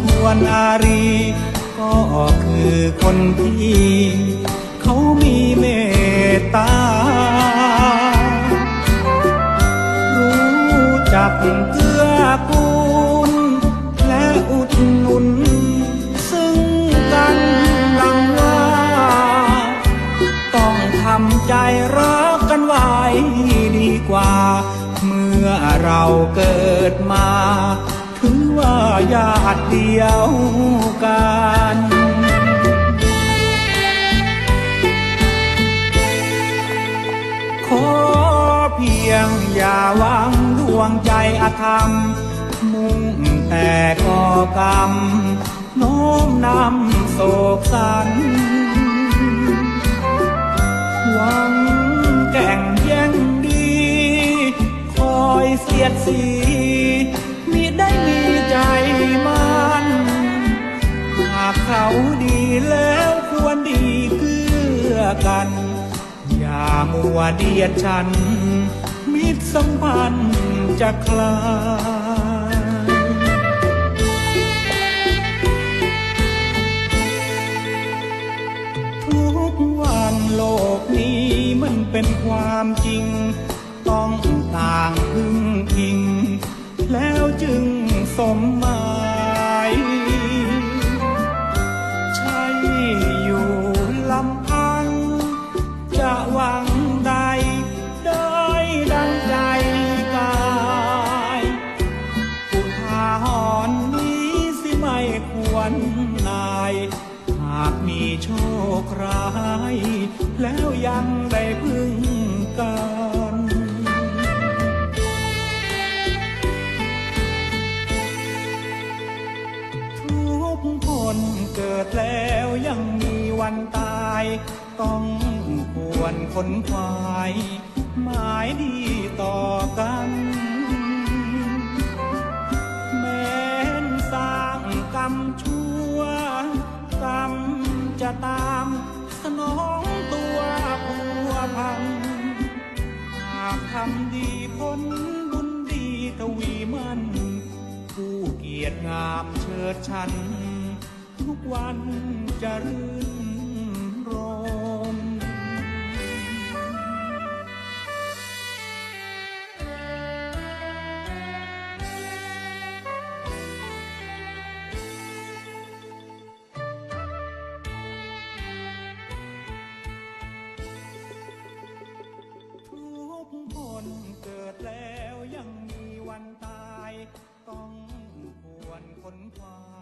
ควรอารี ก็คือคนที่เขามีเมตตา รู้จักเกื้อกูล และอุดหนุน ซึ่งกันดังว่า ต้องทำใจรักกันไว้ดีกว่า เมื่อเราเกิดมา ญาติเดียวกันขอเพียงอย่าหวังดวงใจอาธรรม มุ่งแต่ก่อกรรมโน้มนำโศกสันหวังแก่งแย่งดี คอยเสียดสีามัวเดียดฉัน มิตรสัมพันธ์จะคลายทุกวันโลกนี้มันเป็นความจริง ต้องต่างพึ่งพิง แล้วจึงสมมา นาย หากมีโชคร้าย แล้วยังได้พึ่งกันทุกคนเกิดแล้วยังมีวันตาย ต้องควรคนควายหมายดีต่อกันแม้นสร้างกรรมชั่วกรรม จะตามสนองตัวผัวพัน หากทำดีผลบุญดีทวีมันผู้เกียรติงามเชิดชัน ทุกวันจะรื่ 花。